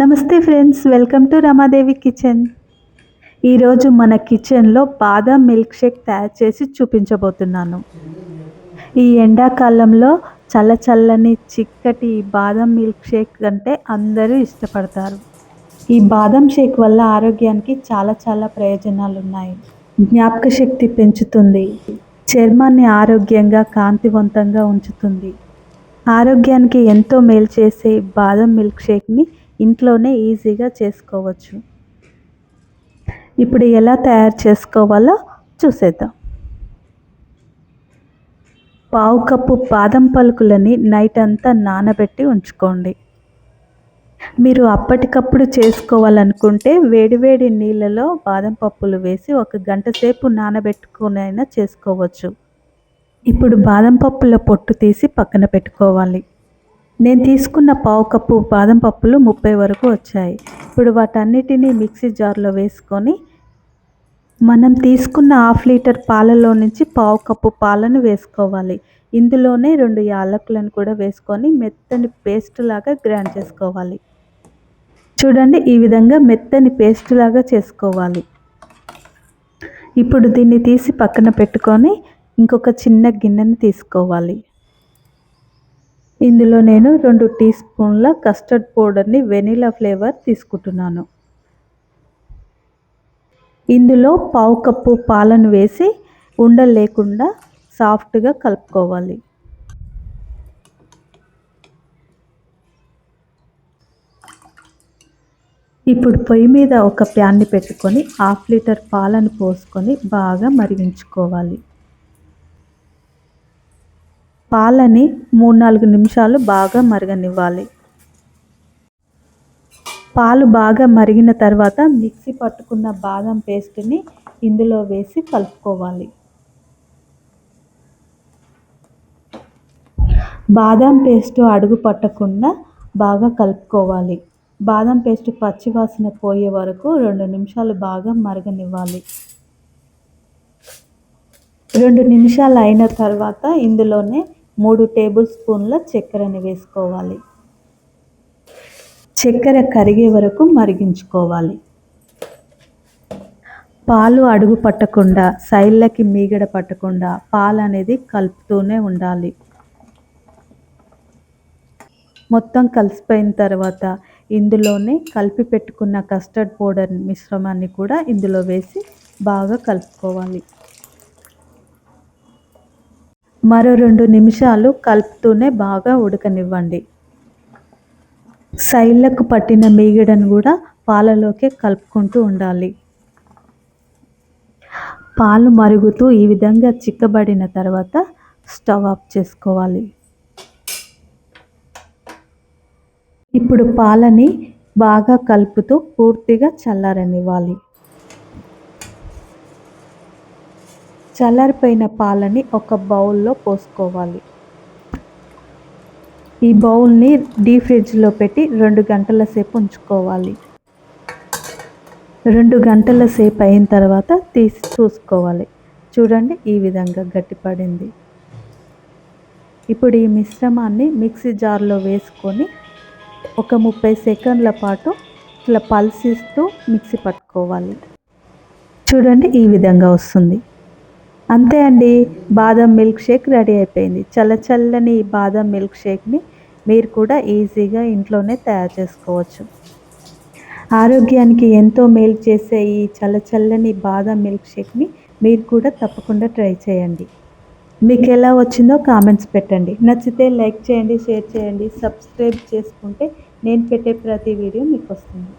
నమస్తే friends welcome to Ramadevi kitchen. ఈరోజు మన కిచెన్లో బాదం మిల్క్ షేక్ తయారు చేసి చూపించబోతున్నాను. ఈ ఎండాకాలంలో చల్ల చల్లని చిక్కటి బాదం మిల్క్ షేక్ అంటే అందరూ ఇష్టపడతారు. ఈ బాదం షేక్ వల్ల ఆరోగ్యానికి చాలా చాలా ప్రయోజనాలు ఉన్నాయి జ్ఞాపక శక్తి పెంచుతుంది. చర్మాన్ని ఆరోగ్యంగా కాంతివంతంగా ఉంచుతుంది. ఆరోగ్యానికి ఎంతో మేలు చేసే బాదం మిల్క్ షేక్ని ఇంట్లోనే ఈజీగా చేసుకోవచ్చు. ఇప్పుడు ఎలా తయారు చేసుకోవాలో చూసేద్దాం. పావు కప్పు బాదం పలుకులని నైట్ అంతా నానబెట్టి ఉంచుకోండి. మీరు అప్పటికప్పుడు చేసుకోవాలనుకుంటే వేడివేడి నీళ్ళలో బాదం పప్పులు వేసి ఒక గంట సేపు నానబెట్టుకునైనా చేసుకోవచ్చు. ఇప్పుడు బాదం పప్పుల పొట్టు తీసి పక్కన పెట్టుకోవాలి. నేను తీసుకున్న పావు కప్పు బాదం పప్పులు ముప్పై వరకు వచ్చాయి. ఇప్పుడు వాటన్నిటినీ మిక్సీ జార్లో వేసుకొని మనం తీసుకున్న హాఫ్ లీటర్ పాలలో నుంచి పావు కప్పు పాలను వేసుకోవాలి. ఇందులోనే రెండు యాలకులను కూడా వేసుకొని మెత్తని పేస్ట్ లాగా గ్రైండ్ చేసుకోవాలి. చూడండి ఈ విధంగా మెత్తని పేస్ట్ లాగా చేసుకోవాలి. ఇప్పుడు దీన్ని తీసి పక్కన పెట్టుకొని ఇంకొక చిన్న గిన్నెని తీసుకోవాలి. ఇందులో నేను రెండు టీ స్పూన్ల కస్టర్డ్ పౌడర్ని వెనీలా ఫ్లేవర్ తీసుకుంటున్నాను. ఇందులో పావు కప్పు పాలను వేసి ఉండలు లేకుండా సాఫ్ట్గా కలుపుకోవాలి. ఇప్పుడు పొయ్యి మీద ఒక ప్యాన్ని పెట్టుకొని హాఫ్ లీటర్ పాలను పోసుకొని బాగా మరిగించుకోవాలి. పాలని మూడు నాలుగు నిమిషాలు బాగా మరగనివ్వాలి. పాలు బాగా మరిగిన తర్వాత మిక్సీ పట్టుకున్న బాదం పేస్ట్ని ఇందులో వేసి కలుపుకోవాలి. బాదం పేస్ట్ అడుగు పట్టకుండా బాగా కలుపుకోవాలి. బాదం పేస్ట్ పచ్చివాసన పోయే వరకు రెండు నిమిషాలు బాగా మరగనివ్వాలి. రెండు నిమిషాలు అయిన తర్వాత ఇందులోనే మూడు టేబుల్ స్పూన్ల చక్కెరని వేసుకోవాలి. చక్కెర కరిగే వరకు మరిగించుకోవాలి. పాలు అడుగు పట్టకుండా సైడ్లకి మీగడ పట్టకుండా పాలు అనేది కలుపుతూనే ఉండాలి. మొత్తం కలిసిపోయిన తర్వాత ఇందులోనే కలిపి పెట్టుకున్న కస్టర్డ్ పౌడర్ మిశ్రమాన్ని కూడా ఇందులో వేసి బాగా కలుపుకోవాలి. మరో రెండు నిమిషాలు కలుపుతూనే బాగా ఉడకనివ్వండి. సైడ్లకు పట్టిన మీగడను కూడా పాలలోకి కలుపుకుంటూ ఉండాలి. పాలు మరుగుతూ ఈ విధంగా చిక్కబడిన తర్వాత స్టవ్ ఆఫ్ చేసుకోవాలి. ఇప్పుడు పాలని బాగా కలుపుతూ పూర్తిగా చల్లారనివ్వాలి. చల్లారిపోయిన పాలని ఒక బౌల్లో పోసుకోవాలి. ఈ బౌల్ని డీ ఫ్రిడ్జ్లో పెట్టి రెండు గంటల సేపు ఉంచుకోవాలి. రెండు గంటల సేపు అయిన తర్వాత తీసి చూసుకోవాలి. చూడండి ఈ విధంగా గట్టిపడింది. ఇప్పుడు ఈ మిశ్రమాన్ని మిక్సీ జార్లో వేసుకొని ఒక ముప్పై సెకండ్ల పాటు ఇట్లా పల్సిస్తూ మిక్సీ పట్టుకోవాలి. చూడండి ఈ విధంగా వస్తుంది. అంతే అండి బాదం మిల్క్ షేక్ రెడీ అయిపోయింది. చల్ల చల్లని బాదం మిల్క్ షేక్ని మీరు కూడా ఈజీగా ఇంట్లోనే తయారు చేసుకోవచ్చు. ఆరోగ్యానికి ఎంతో మేలు చేసే ఈ చల్ల చల్లని బాదం మిల్క్ షేక్ని మీరు కూడా తప్పకుండా ట్రై చేయండి. మీకు ఎలా వచ్చిందో కామెంట్స్ పెట్టండి. నచ్చితే లైక్ చేయండి షేర్ చేయండి సబ్స్క్రైబ్ చేసుకుంటే నేను పెట్టే ప్రతి వీడియో మీకు వస్తుంది.